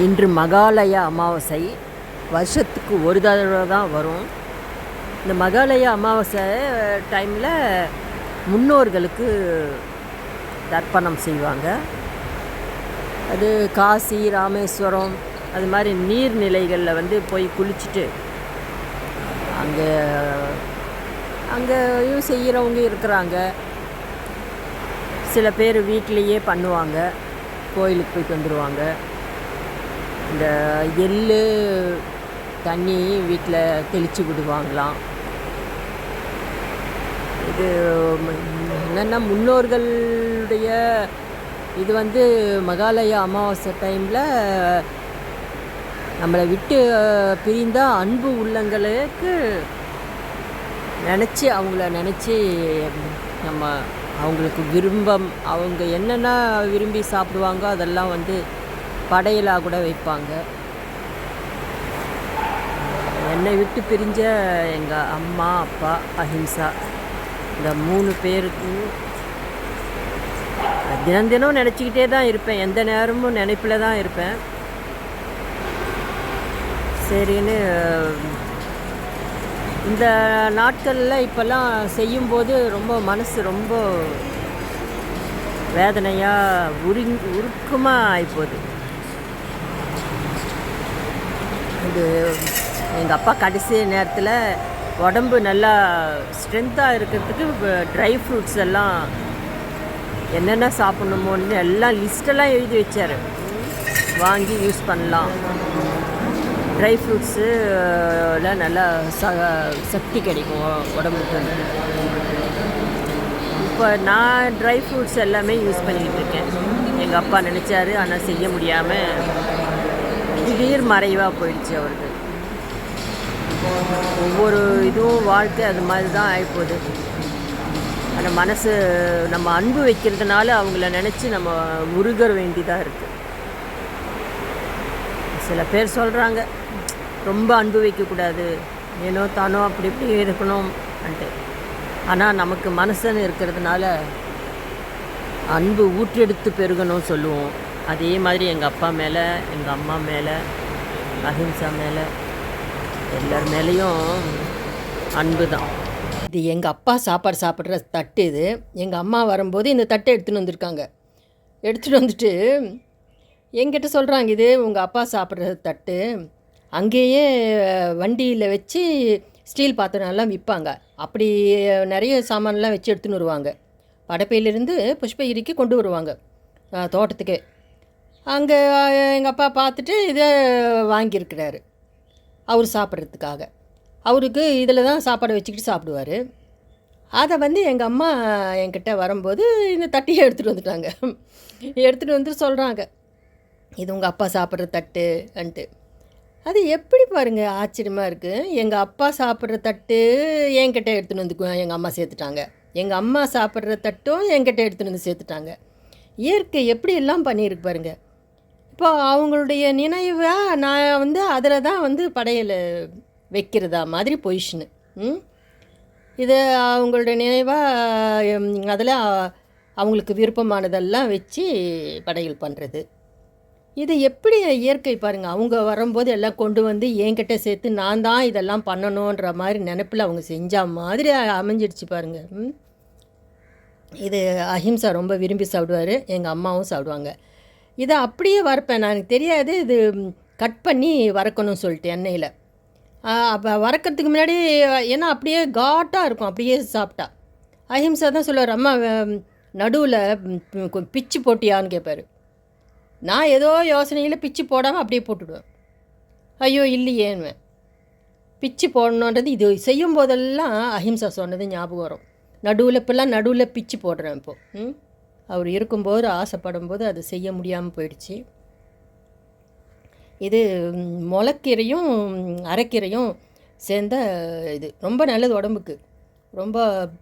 இன்று மகாலய அமாவாசை. வருஷத்துக்கு ஒரு தடவை தான் வரும். இந்த மகாலய அமாவாசை டைமில் முன்னோர்களுக்கு தர்ப்பணம் செய்வாங்க. அது காசி ராமேஸ்வரம் அது மாதிரி நீர்நிலைகளில் வந்து போய் குளிச்சுட்டு அங்கே அங்கேயும் செய்கிறவங்க இருக்கிறாங்க. சில பேர் வீட்டிலையே பண்ணுவாங்க. கோயிலுக்கு போயிட்டு வந்துடுவாங்க இந்த எள் தண்ணி வீட்டில் தெளித்து விடுவாங்களாம். இது என்னென்னா முன்னோர்களுடைய இது வந்து மகாலய அமாவாசை டைமில் நம்மளை விட்டு பிரிந்த அன்பு உள்ளங்களுக்கு நினச்சி அவங்கள நினச்சி நம்ம அவங்களுக்கு விரும்பம் அவங்க என்னென்ன விரும்பி சாப்பிடுவாங்கோ அதெல்லாம் வந்து படையலாக கூட வைப்பாங்க. என்னை விட்டு பிரிஞ்ச எங்கள் அம்மா அப்பா அஹிம்சா இந்த மூணு பேருக்கு தினம் தினம் நினச்சிக்கிட்டே தான் இருப்பேன். எந்த நேரமும் நினைப்பில் தான் இருப்பேன். சரின்னு இந்த நாட்களில் இப்போல்லாம் செய்யும்போது ரொம்ப மனசு ரொம்ப வேதனையாக உரி உருக்கமாக ஆகிப்போகுது இது எங்கள் அப்பா கடைசி நேரத்தில் உடம்பு நல்லா ஸ்ட்ரென்த்தாக இருக்கிறதுக்கு ட்ரை ஃப்ரூட்ஸ் எல்லாம் என்னென்ன சாப்பிட்ணுமோன்னு எல்லாம் லிஸ்ட்டெல்லாம் எழுதி வச்சார். வாங்கி யூஸ் பண்ணலாம். ட்ரை ஃப்ரூட்ஸுல நல்லா ச சக்தி கிடைக்கும் உடம்புக்கு. இப்போ நான் ட்ரை ஃப்ரூட்ஸ் எல்லாமே யூஸ் பண்ணிக்கிட்டு இருக்கேன். எங்கள் அப்பா நினச்சாரு ஆனால் செய்ய முடியாமல் திடீர் மறைவாக போயிடுச்சு அவருக்கு. ஒவ்வொரு இதுவும் வாழ்க்கை அது மாதிரி தான் ஆகிப்போகுது அந்த மனசு நம்ம அன்பு வைக்கிறதுனால அவங்கள நினச்சி நம்ம உருக வேண்டியதாக இருக்குது சில பேர் சொல்கிறாங்க ரொம்ப அன்பு வைக்கக்கூடாது. ஏனோ தானோ அப்படி இப்படி இருக்கணும் அன்ட்டு. ஆனால் நமக்கு மனசுன்னு இருக்கிறதுனால அன்பு ஊற்றெடுத்து பெருகணும் சொல்லுவோம். அதே மாதிரி எங்கள் அப்பா மேலே எங்கள் அம்மா மேலே அஹிம்சா மேலே எல்லார் மேலேயும் அன்பு தான். இது எங்கள் அப்பா சாப்பாடு சாப்பிட்ற தட்டு இது. எங்கள் அம்மா வரும்போது இந்த தட்டை எடுத்துகிட்டு வந்திருக்காங்க. எடுத்துகிட்டு வந்துட்டு என்கிட்ட சொல்கிறாங்க இது உங்கள் அப்பா சாப்பிட்ற தட்டு. அங்கேயே வண்டியில் வச்சு ஸ்டீல் பாத்திரம்லாம் விற்பாங்க அப்படி நிறைய சாமான்லாம் வச்சு எடுத்துன்னு வருவாங்க. படப்பையிலேருந்து புஷ்பகிரிக்கு கொண்டு வருவாங்க. தோட்டத்துக்கே. அங்கே எங்கள் அப்பா பார்த்துட்டு இதை வாங்கியிருக்கிறாரு. அவர் சாப்பிட்றதுக்காக. அவருக்கு இதில் தான் சாப்பாடு வச்சுக்கிட்டு சாப்பிடுவார். அதை வந்து எங்கள் அம்மா என்கிட்ட வரும்போது இந்த தட்டியை எடுத்துகிட்டு வந்துட்டாங்க. எடுத்துகிட்டு வந்து சொல்கிறாங்க இது உங்கள் அப்பா சாப்பிட்ற தட்டு அன்ட்டு. அது எப்படி பாருங்கள் ஆச்சரியமாக இருக்குது எங்கள் அப்பா சாப்பிட்ற தட்டு என்கிட்ட எடுத்துகிட்டு வந்து எங்கள் அம்மா சேர்த்துட்டாங்க. எங்கள் அம்மா சாப்பிட்ற தட்டும் என்கிட்ட எடுத்துகிட்டு வந்து சேர்த்துட்டாங்க. இயற்கை எப்படி எல்லாம் பண்ணியிருக்கு பாருங்கள் இப்போ அவங்களுடைய நினைவாக நான் வந்து அதில் தான் வந்து படையல் வைக்கிறதா மாதிரி பொசிஷனு ம்? இது அவங்களுடைய நினைவாக அதில் அவங்களுக்கு விருப்பமானதெல்லாம் வச்சு படையல் பண்ணுறது இது எப்படி இயற்கை பாருங்கள் அவங்க வரும்போது எல்லாம் கொண்டு வந்து என்கிட்ட சேர்த்து நான் தான் இதெல்லாம் பண்ணணுன்ற மாதிரி நினப்பில் அவங்க செஞ்ச மாதிரி அமைஞ்சிடுச்சு பாருங்கள் இது அஹிம்சா ரொம்ப விரும்பி சாப்பிடுவார் எங்கள் அம்மாவும் சாப்பிடுவாங்க. இதை அப்படியே வறுப்பேன். நான் எனக்கு தெரியாது இது கட் பண்ணி வறுக்கணும்னு சொல்லிட்டு எண்ணெயில். அப்போ வறுக்கிறதுக்கு முன்னாடி ஏன்னா அப்படியே காட்டாக இருக்கும் அப்படியே சாப்பிட்டா. அஹிம்சா தான் சொல்லுவார் அம்மா நடுவில் பிச்சு போட்டியான்னு கேட்பார் நான் ஏதோ யோசனையில் பிச்சு போடாமல் அப்படியே போட்டுடுவேன். ஐயோ இல்லையேன்னுவேன். பிச்சு போடணுன்றது இது செய்யும் போதெல்லாம் அஹிம்சா சொன்னது ஞாபகம் வரும். நடுவில் இப்போல்லாம் நடுவில் பிச்சு போடுறேன் இப்போது ம்? அவர் இருக்கும்போது ஆசைப்படும் போது அது செய்ய முடியாமல் போயிடுச்சு. இது முளக்கீரையும் அரைக்கீரையும் சேர்ந்த இது. ரொம்ப நல்லது உடம்புக்கு. ரொம்ப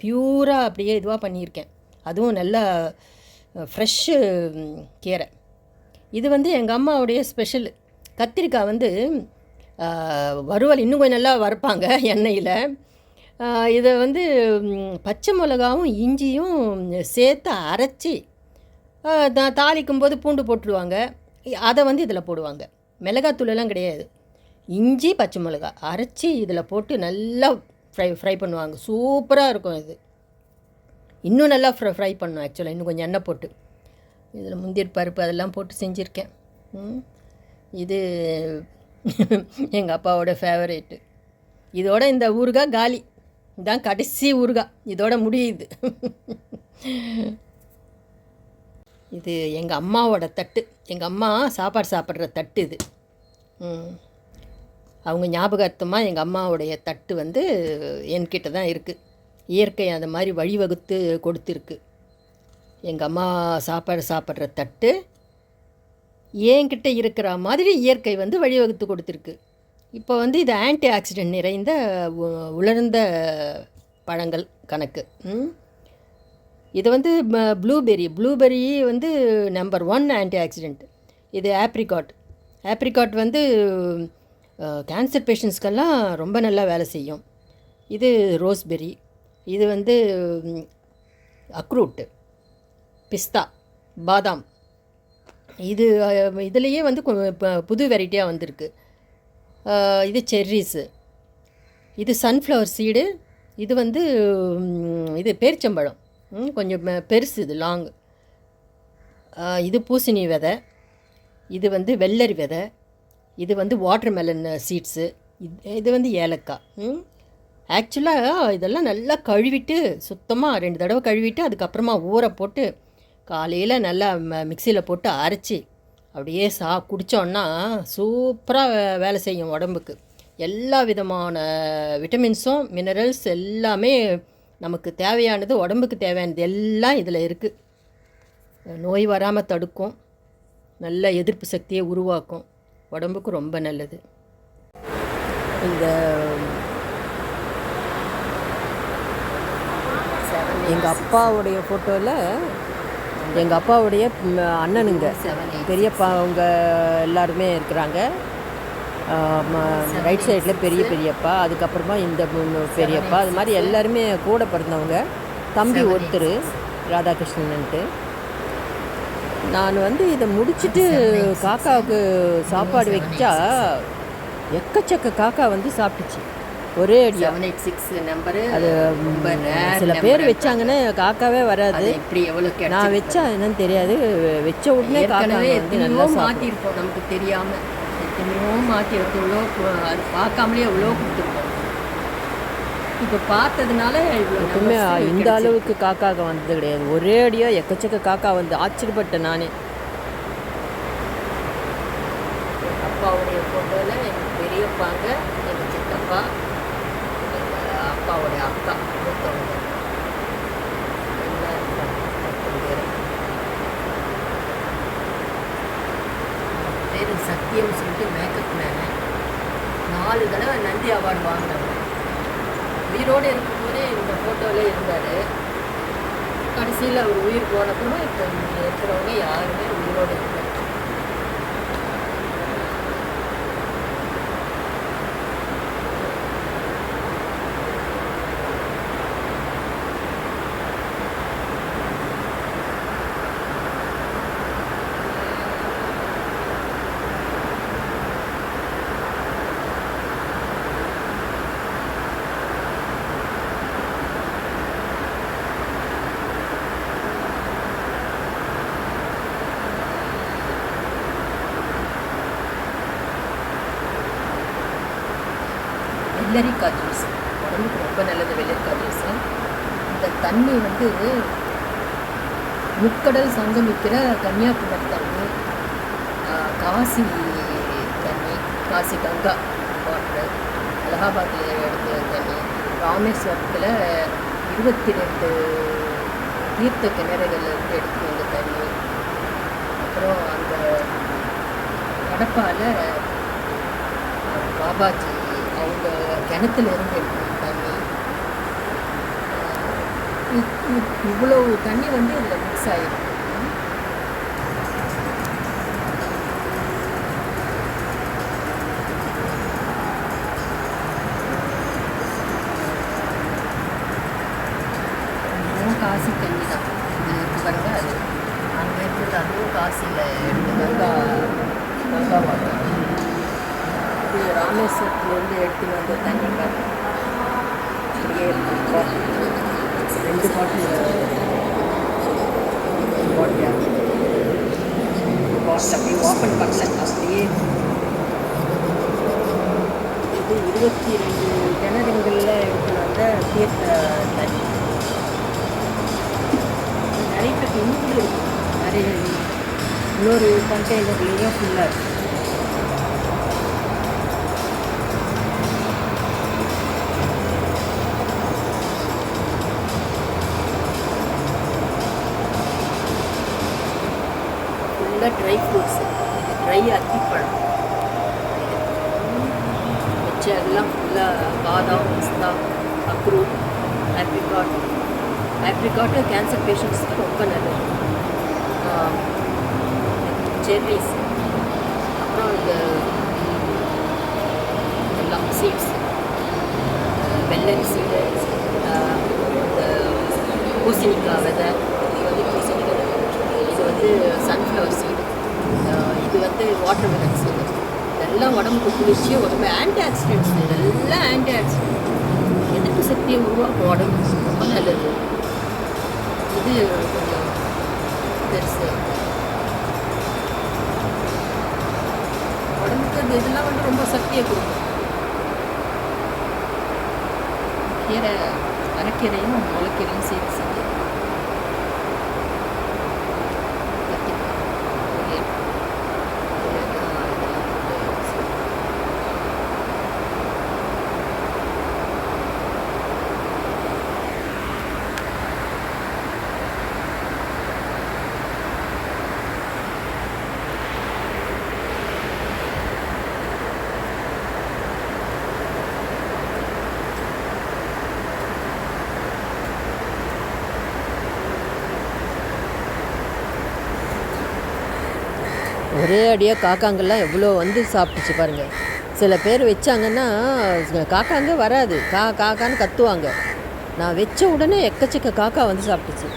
பியூராக அப்படியே இதுவாக பண்ணியிருக்கேன். அதுவும் நல்லா ஃப்ரெஷ்ஷு கீரை. இது வந்து எங்கள் அம்மாவுடைய ஸ்பெஷல். கத்திரிக்காய் வந்து வறுவல் இன்னும் கொஞ்சம் நல்லா வறுப்பாங்க எண்ணெயில். இதை வந்து பச்சை மிளகாவும் இஞ்சியும் சேர்த்து அரைச்சி தாளிக்கும் போது பூண்டு போட்டுடுவாங்க அதை வந்து இதில் போடுவாங்க. மிளகாத்தூளெல்லாம் கிடையாது. இஞ்சி பச்சை மிளகா அரைச்சி இதில் போட்டு நல்லா ஃப்ரை ஃப்ரை பண்ணுவாங்க. சூப்பராக இருக்கும் இது. இன்னும் நல்லா ஃப்ரை ஃப்ரை பண்ணும் ஆக்சுவலாக இன்னும் கொஞ்சம் எண்ணெய் போட்டு. இதில் முந்திரி பருப்பு அதெல்லாம் போட்டு செஞ்சுருக்கேன். இது எங்கள் அப்பாவோட ஃபேவரேட்டு இதோட இந்த ஊறுகாய் காலி. இதுதான் கடைசி ஊறுகாய் இதோட முடியுது. இது எங்கள் அம்மாவோட தட்டு. எங்கள் அம்மா சாப்பாடு சாப்பிட்ற தட்டு இது. அவங்க ஞாபகார்த்தமாக எங்கள் அம்மாவுடைய தட்டு வந்து என்கிட்ட தான் இருக்குது இயற்கை அந்த மாதிரி வழிவகுத்து கொடுத்துருக்கு. எங்கள் அம்மா சாப்பாடு சாப்பிட்ற தட்டு என்கிட்ட இருக்கிற மாதிரி இயற்கை வந்து வழிவகுத்து கொடுத்துருக்கு. இப்போ வந்து இது ஆன்டி ஆக்சிடென்ட் நிறைந்த உ- உலர்ந்த பழங்கள் கணக்கு. இது வந்து ப்ளூபெர்ரி ப்ளூபெரி வந்து நம்பர் ஒன் ஆன்டி ஆக்சிடென்ட் இது ஆப்ரிகாட் ஆப்ரிகாட் வந்து கேன்சர் பேஷண்ட்ஸ்க்கெல்லாம் ரொம்ப நல்லா வேலை செய்யும். இது ரோஸ்பெர்ரி இது வந்து அக்ரூட்டு பிஸ்தா. பாதாம். இது இதுலேயே வந்து கொ- புது வெரைட்டியாக வந்திருக்கு. இது செர்ரிஸு இது சன்ஃப்ளவர் சீடு இது வந்து இது பேரிச்சம்பழம். ம், கொஞ்சம் பெருசு இது லாங் இது பூசணி விதை. இது வந்து வெள்ளரி விதை. இது வந்து வாட்டர்மெலன் சீட்ஸு இது இது வந்து ஏலக்காய். ஆக்சுவலாக இதெல்லாம் நல்லா கழுவிட்டு சுத்தமாக ரெண்டு தடவை கழுவிட்டு அதுக்கப்புறமா ஊற போட்டு காலையில் நல்லா மிக்சியில் போட்டு அரைச்சி அப்படியே சா குடித்தோன்னா சூப்பராக வேலை செய்யும் உடம்புக்கு. எல்லா விதமான விட்டமின்ஸும் மினரல்ஸ் எல்லாமே நமக்கு தேவையானது உடம்புக்கு தேவையானது எல்லாம் இதில் இருக்குது நோய் வராமல் தடுக்கும். நல்ல எதிர்ப்பு சக்தியை உருவாக்கும். உடம்புக்கு ரொம்ப நல்லது. இந்த எங்கள் அப்பாவுடைய ஃபோட்டோவில் எங்கள் அப்பாவுடைய அண்ணனுங்க. பெரியப்பா அவங்க எல்லாருமே இருக்கிறாங்க. ரைட் சைடில் பெரிய பெரியப்பா அதுக்கப்புறமா இந்த மூணு பெரியப்பா. அது மாதிரி எல்லாருமே கூட பிறந்தவங்க. தம்பி ஒருத்தர் ராதாகிருஷ்ணன்ட்டு. நான் வந்து இதை முடிச்சிட்டு காக்காவுக்கு சாப்பாடு வச்சா எக்கச்சக்க காக்கா வந்து சாப்பிட்டுச்சு. ஒரே அடியா செவன் எயிட் சிக்ஸ் நம்பரு அது சில. பேர் வச்சாங்கன்னா காக்காவே வராது. அது எப்படி எவ்வளோ நான் வச்சா என்னன்னு தெரியாது. வச்ச உடனே காக்கா ஏற்கனவே வந்து நல்லா எத்தனையோ மாற்றிருப்போம் நமக்கு தெரியாம. எத்தனையோ மாற்றி எவ்வளோ அது பார்க்காமலே எவ்வளோ கொடுத்துருப்போம். இப்போ பார்த்ததுனால இவ்வளோ எப்பவுமே இந்த. அளவுக்கு காக்காக வந்தது கிடையாது. ஒரே அடியா எக்கச்சக்க காக்கா வந்து. ஆச்சரியப்பட்டேன் நானே. அப்பாவுடைய ஃபோட்டோவில் பெரியப்பாங்க எங்கள் சித்தப்பா எங்கள் அப்பாவுடைய அக்கா மூத்தவங்க எல்லாம் இருக்காங்க பத்து பேர் பேர் சத்தியம் சொல்லிட்டு மேக்கப் மேலே நாலு தடவை நந்தி அவார்டு வாங்கினவர். உயிரோடு இருக்கும்போதே இந்த ஃபோட்டோவில் இருந்தார். கடைசியில் அவர் உயிர் போனப்பறம் இப்போ இருக்கிறவங்க யாருமே உயிரோடு வெள்ளரிக்காய் ஜூஸ் உடம்புக்கு ரொம்ப நல்லது வெள்ளரிக்காய் ஜூஸ் இந்த தண்ணி வந்து முக்கடல் சங்கமிக்கிற கன்னியாகுமரி தண்ணி காசி தண்ணி காசி கங்கா வாட்டர் அலகாபாத்தில் எடுத்த தண்ணி ராமேஸ்வரத்தில் இருபத்தி ரெண்டு தீர்த்த கிணறுகள்லேருந்து எடுத்து வந்த தண்ணி. அப்புறம் அந்த கடப்பால் பாபாஜி அவங்க கிணத்துல இருந்து தண்ணி. இவ்வளோ இவ்வளவு தண்ணி வந்து இதில் மிக்ஸ் ஆகிருக்கு இதுவும் காசி தண்ணி தான் இது இருக்கு பாருங்க அது அங்கே இருக்கிறது அதுவும் காசியில் எடுத்து கங்கா ராமேஸ்வரத்துலேருந்து எடுத்துன்னு வந்த தண்ணி பாட்டில் அப்படியே இருக்கு பாட்டில் ரெண்டு பாட்டில் பாட்டில் பாட்டில் அப்படியே ஓப்பன் இது இருபத்தி ரெண்டு கிணறுங்களில் எடுத்துன்னு வந்த தீர்த்த தண்ணி நிறைய பேர் இன்னும் கூட இருக்கு நிறைய இன்னொரு கண்டெய்னர்லேயும் ஃபுல்லாக இருக்கு ட்ரை ஃப்ரூட்ஸ் ட்ரை அத்திப்பழம் வச்சு எல்லாம் ஃபுல்லாக பாதாம் பிஸ்தா அக்ரூ ஆப்ரிகாட் ஆப்ரிகாட்டு கேன்சர் பேஷண்ட்ஸ்க்கு ரொம்ப நல்லது. செர்ரிஸ் அப்புறம் இந்த எல்லாம் சீட்ஸ் வெள்ளரி சீடு இந்த பூசணிக்காய் விதை இது வந்து பூசணிக்காய் இது வந்து சன்ஃப்ளவர் சீடு இது வந்து வாட்டர் மெலன் சீடு இதெல்லாம் உடம்புக்கு குளிர்ச்சி உடம்பு ஆன்டி ஆக்சிடென்ட்ஸ் இதெல்லாம் ஆன்டி ஆக்சிடென்ட் எதிர்ப்பு சக்தியை உருவாக்கும் உடம்பு ரொம்ப நல்லது? இது கொஞ்சம் பெருசு. உடம்புக்கு அந்த இதெல்லாம் வந்து ரொம்ப சக்தியை கொடுக்கும். கீரை அரைக்கீரையும் முளைக்கீரையும் சேர்த்து ஒரே அடியாக காக்காங்கெல்லாம் எவ்வளோ வந்து சாப்பிட்டுச்சு பாருங்கள் சில பேர் வச்சாங்கன்னா காக்காங்க வராது. கா காக்கான்னு கத்துவாங்க. நான் வச்ச உடனே எக்கச்சக்க காக்கா வந்து சாப்பிட்டுச்சு.